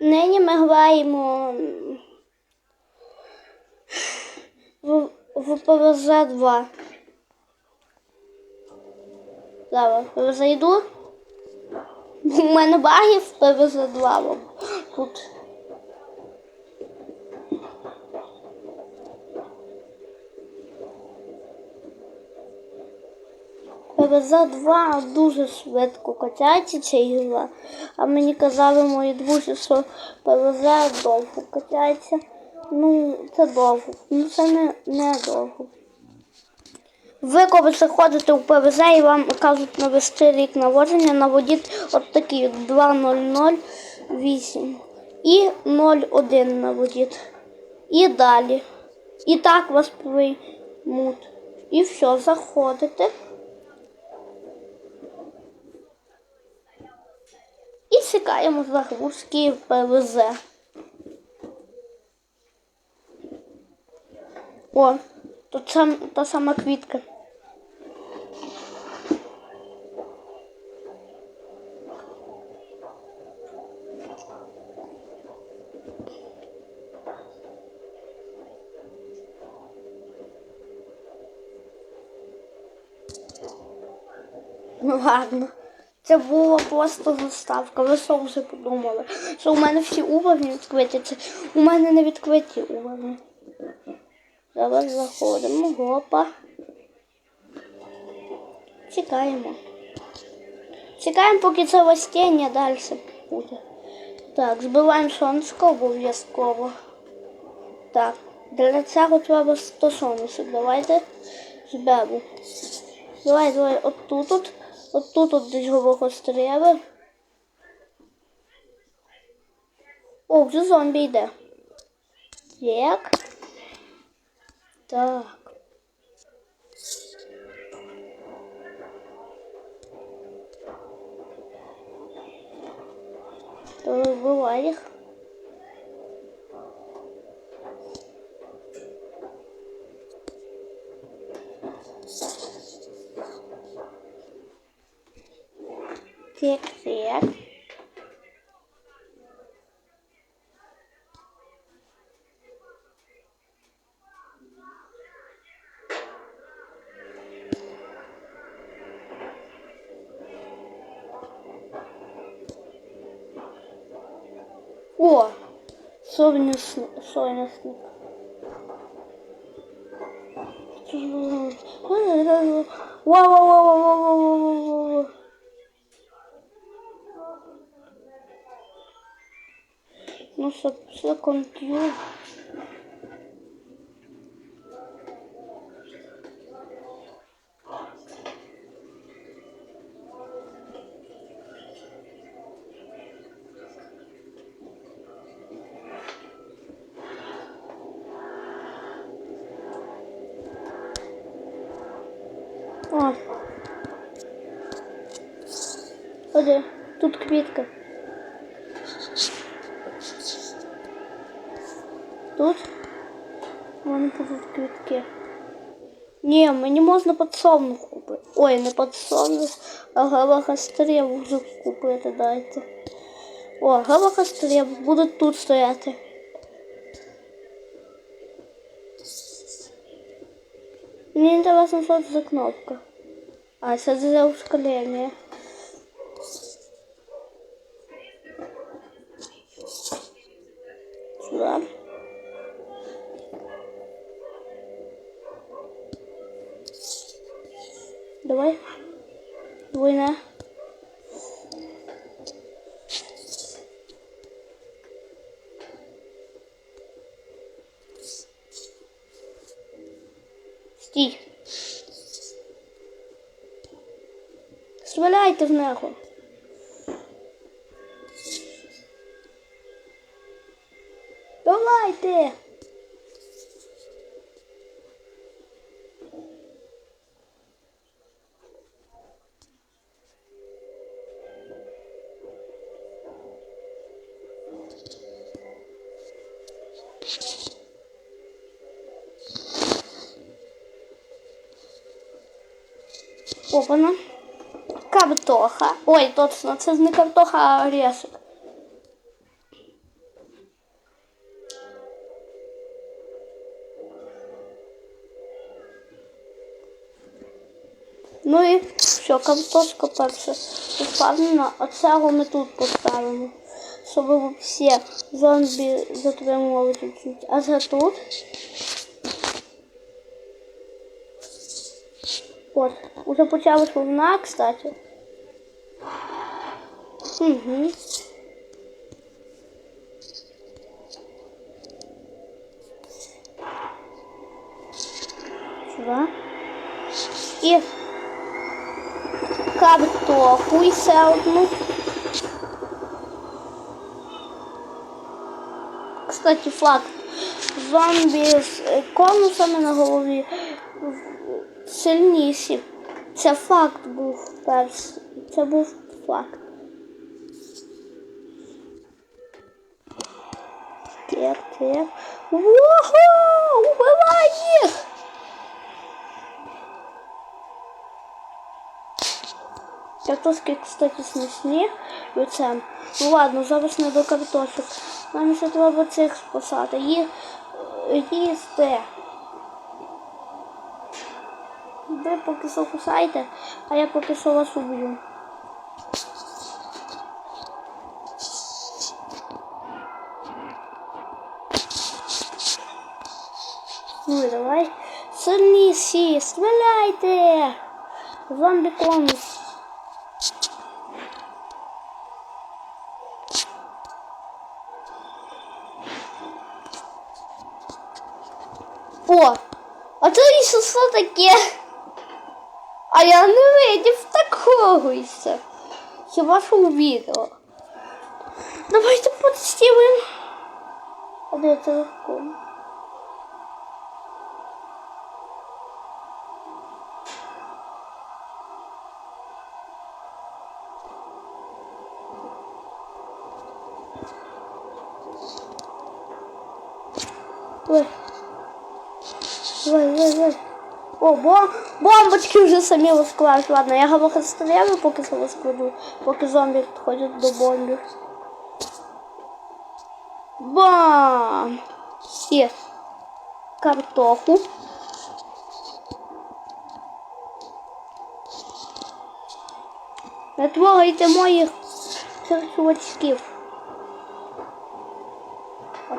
Нині ми граємо в, в ПВЗ 2. Зараз зайду. У мене баги в ПВЗ 2 тут. ПВЗ 2 дуже швидко качається ця ігра. А мені казали мої друзі, що ПВЗ довго качається. Ну, це довго. Ну це не, не довго. Ви коли заходите у ПВЗ і вам кажуть навести рік народження, наводіть от такі от 2008 і 01 наводіть. І далі. І так вас приймуть. І все, заходите. І чекаємо загрузки ПВЗ. О, тут сам, та сама квітка. Ну ладно. Це була просто заставка. Ви що вже подумали? Що у мене всі уровні відкриті? Це у мене не відкриті уровні. Зараз заходимо. Гопа. Чекаємо. Чекаємо, поки це ростіння далі буде. Так, збиваємо сонечко обов'язково. Так, для цього треба 100 сонечок. Давайте зберу. Давай, давай, отут от. Отут от десь глибоко стріли. О, вже зомбі йде. Як? Так. То вбивай їх. Так, так. О, соняшник, соняшник. Вау, вау, вау, вау, вау, вау, Ну, все, все комп'ютер. О. Тут? У мене будуть квітки. Ні, мені можна подсолнух купити. Ой, не подсолнух, а галахастрів вже купити дайте. О, галахастрів будуть тут стояти. Мені інтересно, що це за кнопка. А, це для ускорення. Сваляйте в нього. Давайте. Опана картоха. Ой, точно, ну, це не картоха, а орешек. Ну і все, картошка перша впевнена, а цього ми тут поставимо, щоб всі зомбі затримували чуть-чуть. А це тут. От, уже почалась волна, кстати. Угу. Сюда. І картоху і одну. Кстати, факт. Зомбі з е, конусами на голові сильніші. Це факт був перший. Це був факт. Так, так. Ого! Убивай їх! Картошки, кстати. І оце. Ну ладно, зараз не до картошок. Нам ще треба цих спасати. Їх їсти. Ви поки що кусайте, а я поки що вас уб'ю. давай. Сильніші, стріляйте! Зомбі конус. О! А це ще що таке? А я не видів такого ще. Хіба що у відео. Давайте подстілимо. А де телефон? О, бом... бомбочки вже самі розкладають. Ладно, я його розстріляю, поки це розкладу, поки зомбі підходять до бомбів. Бам! І картоху. Не трогайте моїх чувачків. А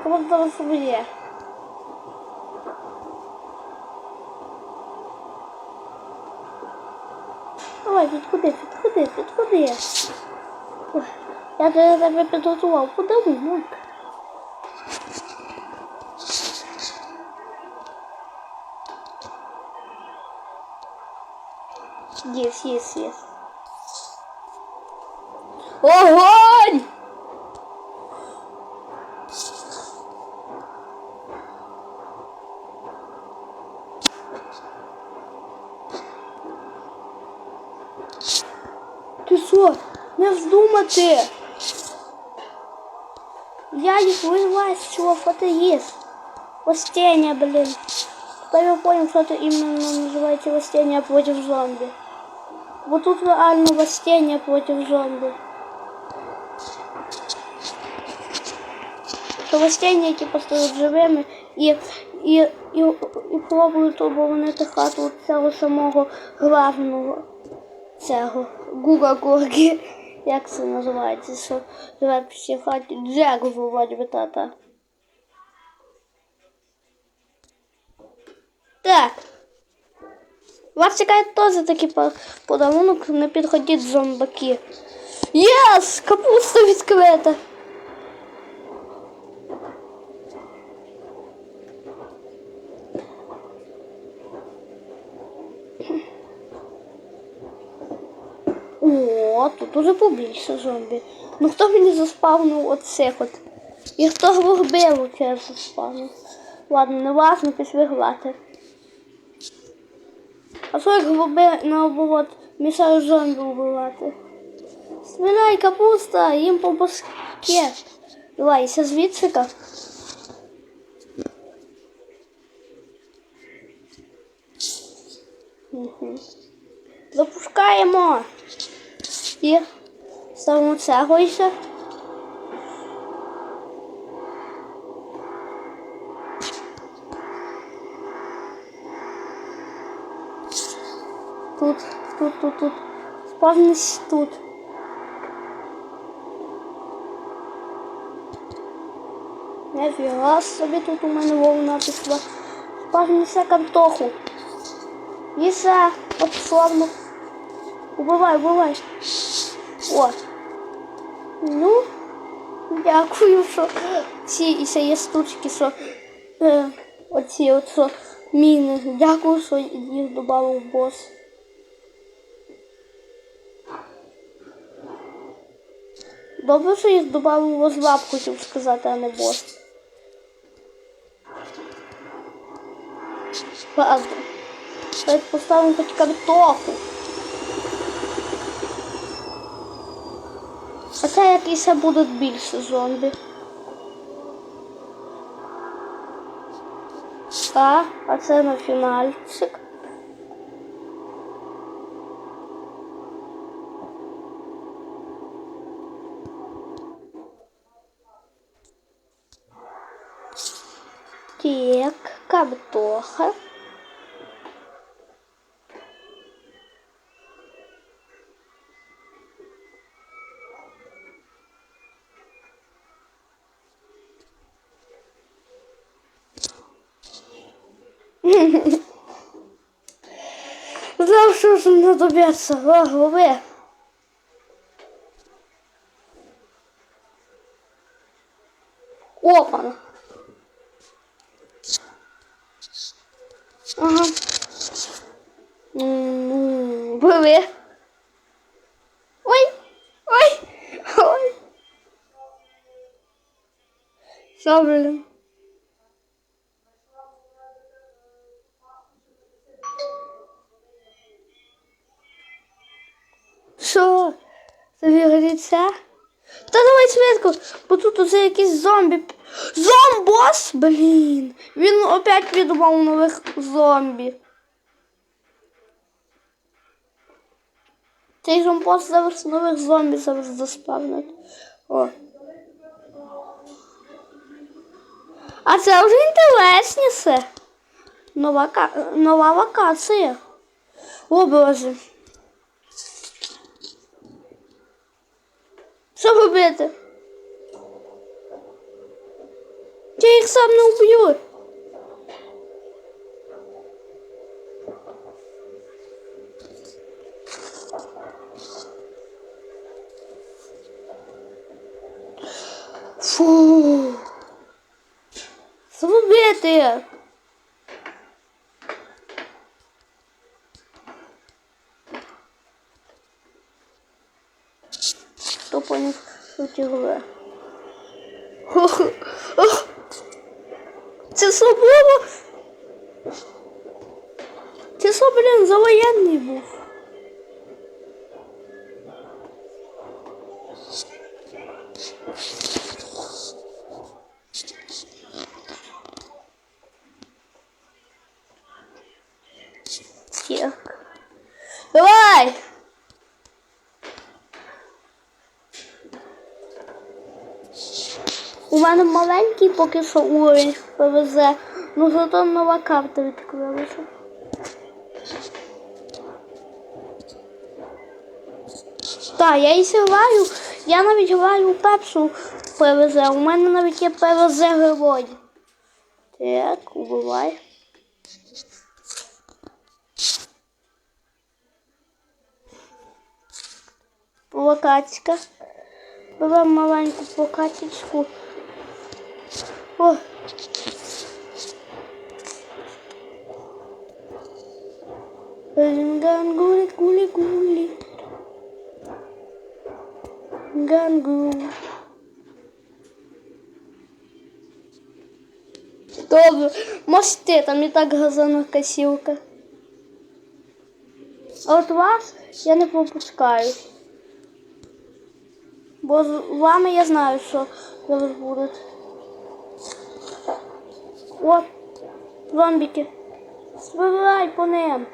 то зараз буде. Давай, підходи, підходи, підходи. Ой, Я для тебе підготував подарунок. Єс, єс, єс. Огонь! Ти що? Не вздумати! Я їх вилазь, чего фотоїст. Восстание, блин. Теперь я понял, что это именно называется восстание против зомби. Вот тут реально восстание против зомби. Що восстання типу стають живими і, і, і, і пробують оборонити хату от цього самого главного цього Гуга Горги. Як це називається? Що живе в цій хаті Джек виводить би тата. Так. Вас чекає теж такий по- подарунок, не підходіть зомбаки. Єс! Капуста відкрита! О, тут уже побільше зомбі. Ну хто мені заспавнив оцих от? І хто глибило це заспавнив? Ладно, не важно, пішли грати. А що як глиби наоборот мішають зомбі вбивати? Стріляй, капуста, їм по башке. Давай, ще звідсика. Угу. Запускаємо. І ставимо цього Тут тут, тут, тут. Спавнись тут. Нафіга собі тут у мене вовна пішла. Спавнися картоху. Їса, от славно. Убивай, убивай. О. Ну, дякую, що ці і є штучки, що е, оці от що міни. Дякую, що їх додав в бос. Добре, що їх додав у возлап, хотів сказати, а не бос. Ладно. Давайте поставимо хоч картоху. Хоча якісь ще будуть більше зомбі. А, а це на фінальчик. Так, картоха. Знав, що ж знадобиться. О, лови. Опа. Ага. М, Лови. Ой, ой, ой. Що, блін? Що? Тобі годиться? Та давай швидко, бо тут уже якийсь зомбі. Зомбос? Блін. Він опять придумав нових зомбі. Цей зомбос зараз нових зомбі зараз заспавнить. О. А це вже інтересніше. Нова, нова локація. О, боже. Що робити? Я їх сам не вб'ю. Фу. Що робити? Хто поняв, що тягле? Це що було? Це що, блін, за воєнний був? Давай! У мене маленький поки що уровень повезе, ну зато нова карта відкрилася. Так, я і граю, я навіть у пепсу ПВЗ, у мене навіть є ПВЗ герой. Так, убивай. Провокація. Беремо маленьку покатічку. О. Гангули, гули, гули. Гангу. Добре, можете, там і так газана косілка. А от вас я не пропускаю. Бо з вами я знаю, що зараз будуть. О, зомбіки. Стріляй по ним.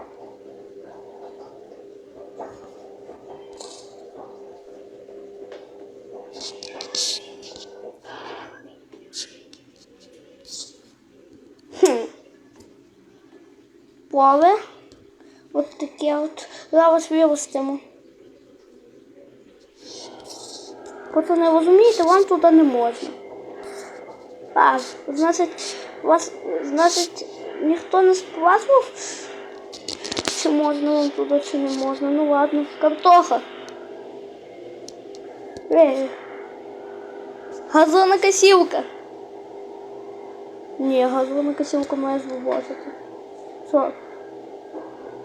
Поле. От таке от Зараз виростемо. Пацани, розумієте, вам туди не можна. Так, значить, вас, значить, ніхто не спрашував, чи можна вам туди, чи не можна. Ну ладно, картоха. Ей. Газона косілка. Ні, газона косілка має звобозити. Що?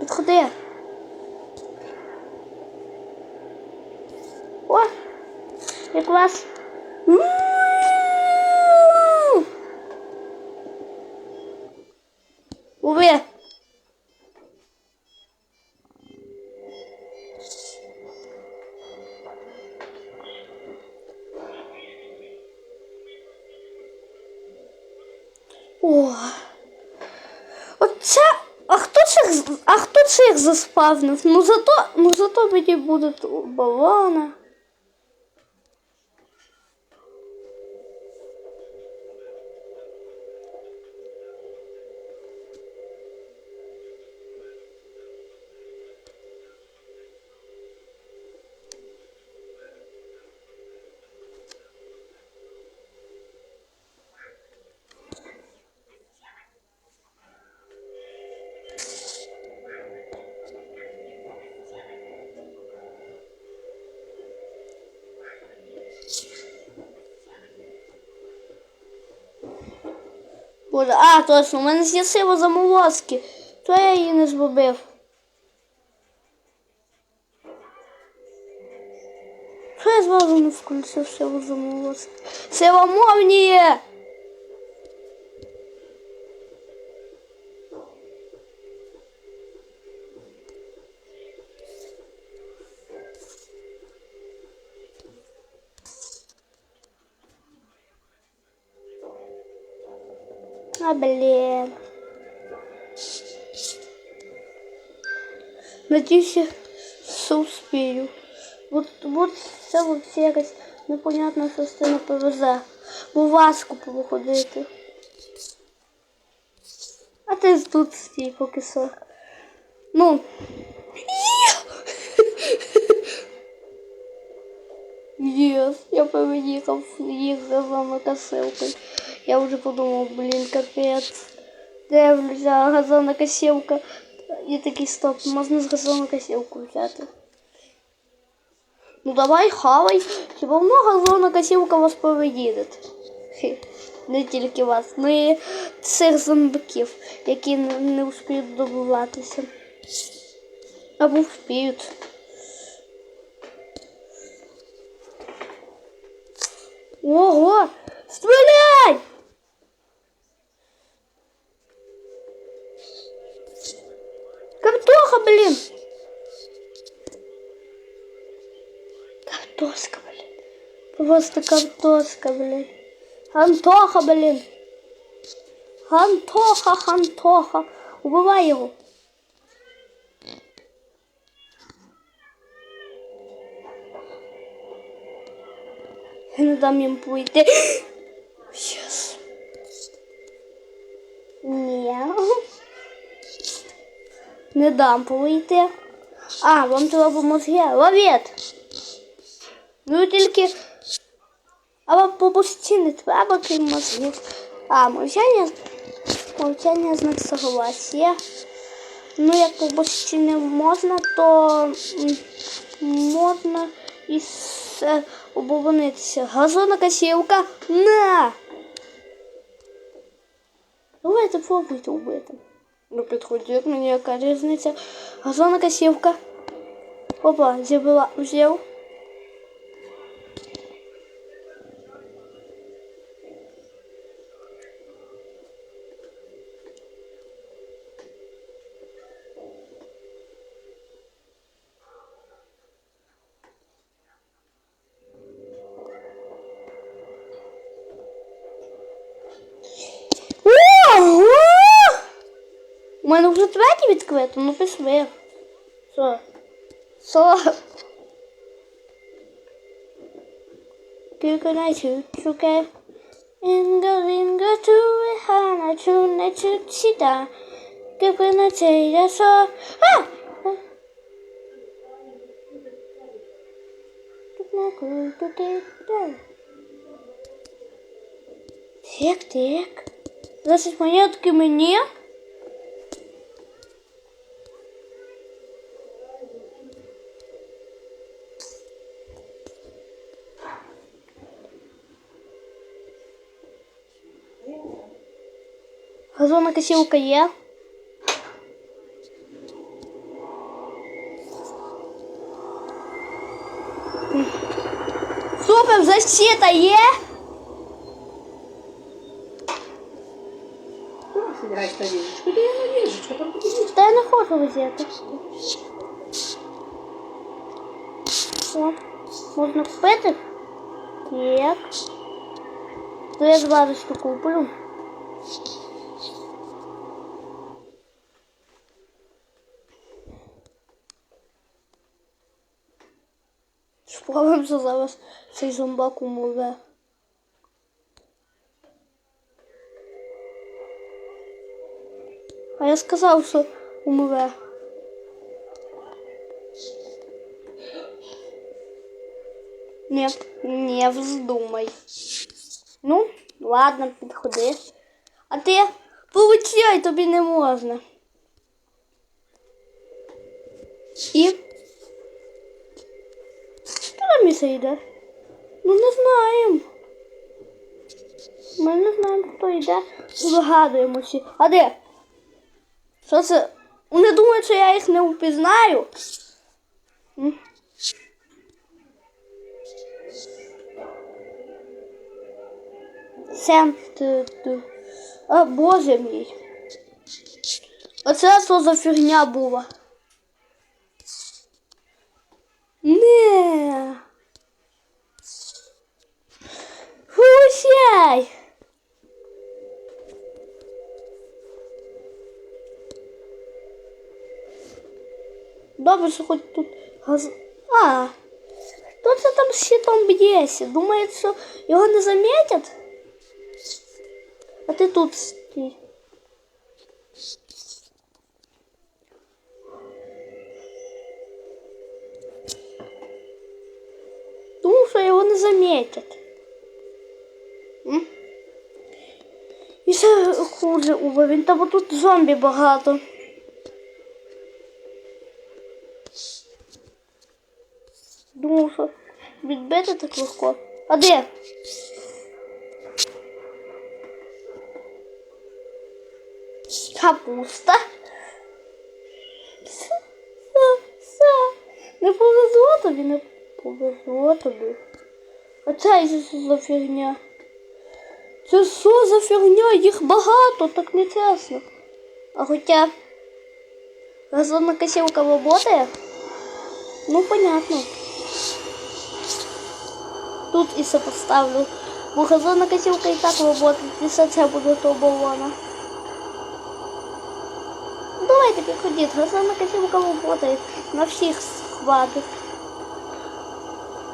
Підходи. О! Якраз. Уви. О. Оце. А хто а заспавнив? Ну зато, ну зато мені буде балона. Боже, а, точно, у мене є замолозки. То я її не зробив. Що я зразу не включив силу замолозки? Сила молнії! Блин. Надеюсь, я все успею. Вот, вот це вообще якась непонятна частина повезе. Бо важко походити. А ти тут стій поки що. Ну. Єс, я переїхав їх за вами косилкою. Я вже подумав, блін, капець. Дивлюся, газонна косилка. Я такий стоп, можна з газонну косилку взяти. Ну давай хавай. Хіба воно газонна вас? Хі. Не тільки вас, ну і цих зомбаків, які не, успіють добуватися. Або вспіють. Ого! Стреляй! Картоха, блин! Картошка, блин. Просто картошка, блин. Антоха, блин. Антоха, Антоха. Убивай его. Я не дам. Щас. Не дам пройти. А, вам треба мозги. Ловіть. Ну тільки. А вам по пусті не треба крім мозгів. А, мовчання. Мовчання знак согласия. Ну, як по пусті не можна, то можна і оборонитися. Газона косілка. На! Давайте пробуйте убити. Ну, підходить мені яка різниця. Газонокосівка. Опа, зібрала, взяв. мене вже третє відкрито, ну пішли. Все. Все. Кілька ночів шукає. Інго, інго, чує, хана, чуне, чучіда. Кілька ночей, я со... А! Тут на куль, тут і далі. Тик-тик. Значить, монетки мені? Газонна косілка є. Супер, защита є. Хто собираєш на віжечку? Де я на віжечку? Там тобі віжечка. Та я не хочу взяти. О, можна купити? Так. То я зварочку куплю. Справимося зараз цей зомбак умове. А я сказав, що умре. Не, не вздумай. Ну, ладно, підходи. А ти получай, тобі не можна. І. Місце йде? Ну не знаємо. Ми не знаємо, хто йде. Вигадуємося. А де? Що це? Вони думають, що я їх не впізнаю. М? Сем. А, боже мій. Оце що за фігня була? Не. Добре, що хоч тут газ. А. Хто це там з щитом б'ється? Думає, що його не замітять? А ти тут стій. Думаю, що його не замітять. М? І хуже уровень, та бо тут зомбі багато. Думав, що відбити так легко. А де? Капуста. Не повезло тобі, не повезло тобі. А це що за фігня? Це що за фігня? Їх багато, так не чесно. А хоча газонна косілка работає? Ну, понятно. Тут і все поставлю. Бо газонна косілка і так роботить, і все це буде то оболона. Ну, Давайте підходіть, газонна косілка роботає. На всіх хватить.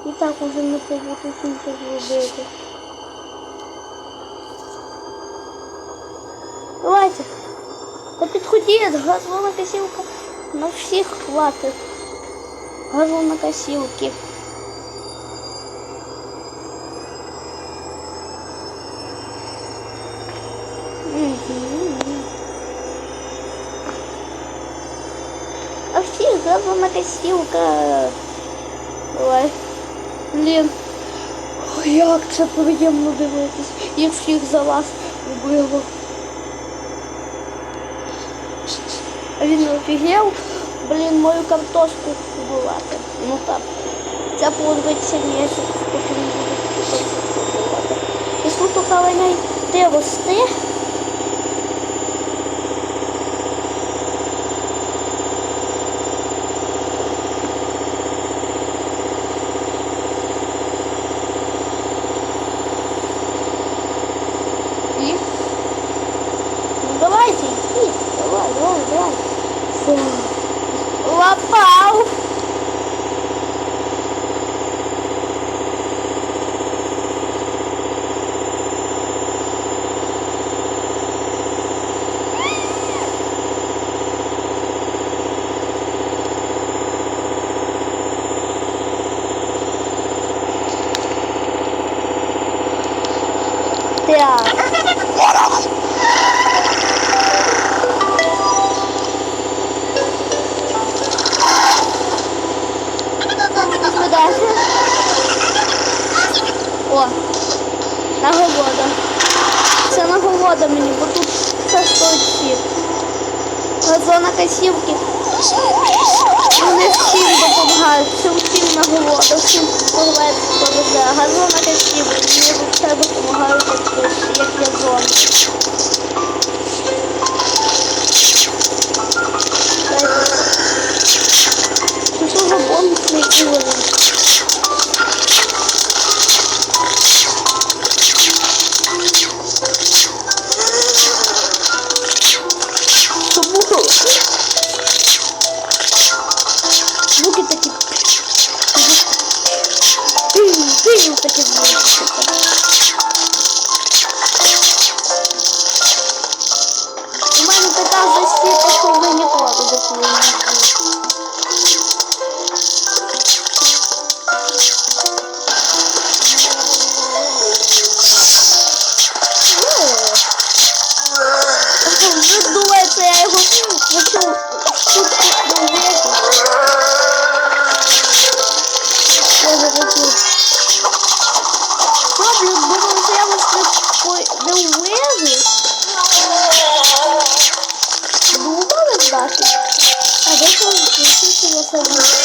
І так уже не побути нічого зробити. Давайте. Та підходіть, газонна косілка на всіх хватить. Газонна косілки. А всіх газонна косілка. Ой, блін. Ой, як це приємно дивитись. Їх всіх за вас вбило. А він офігел, блін, мою картошку вбивати. Ну так. Це подивиться місяць, поки він буде картошку вбивати. І тут вона йде рости. foi meu erro. Duas baixo. A gente não precisa saber.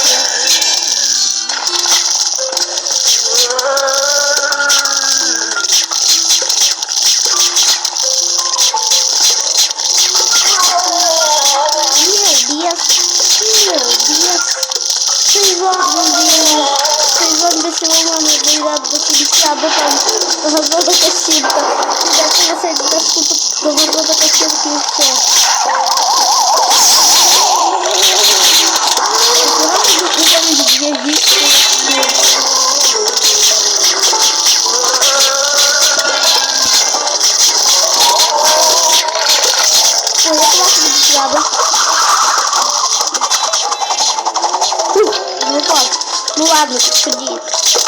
або там газовокосілка. Дайте на сайт дошку до газовокосілки і все. Ну ладно, тоді.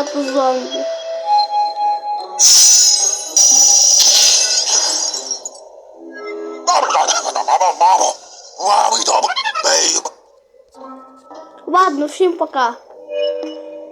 багато зомбі. Ладно, всім пока.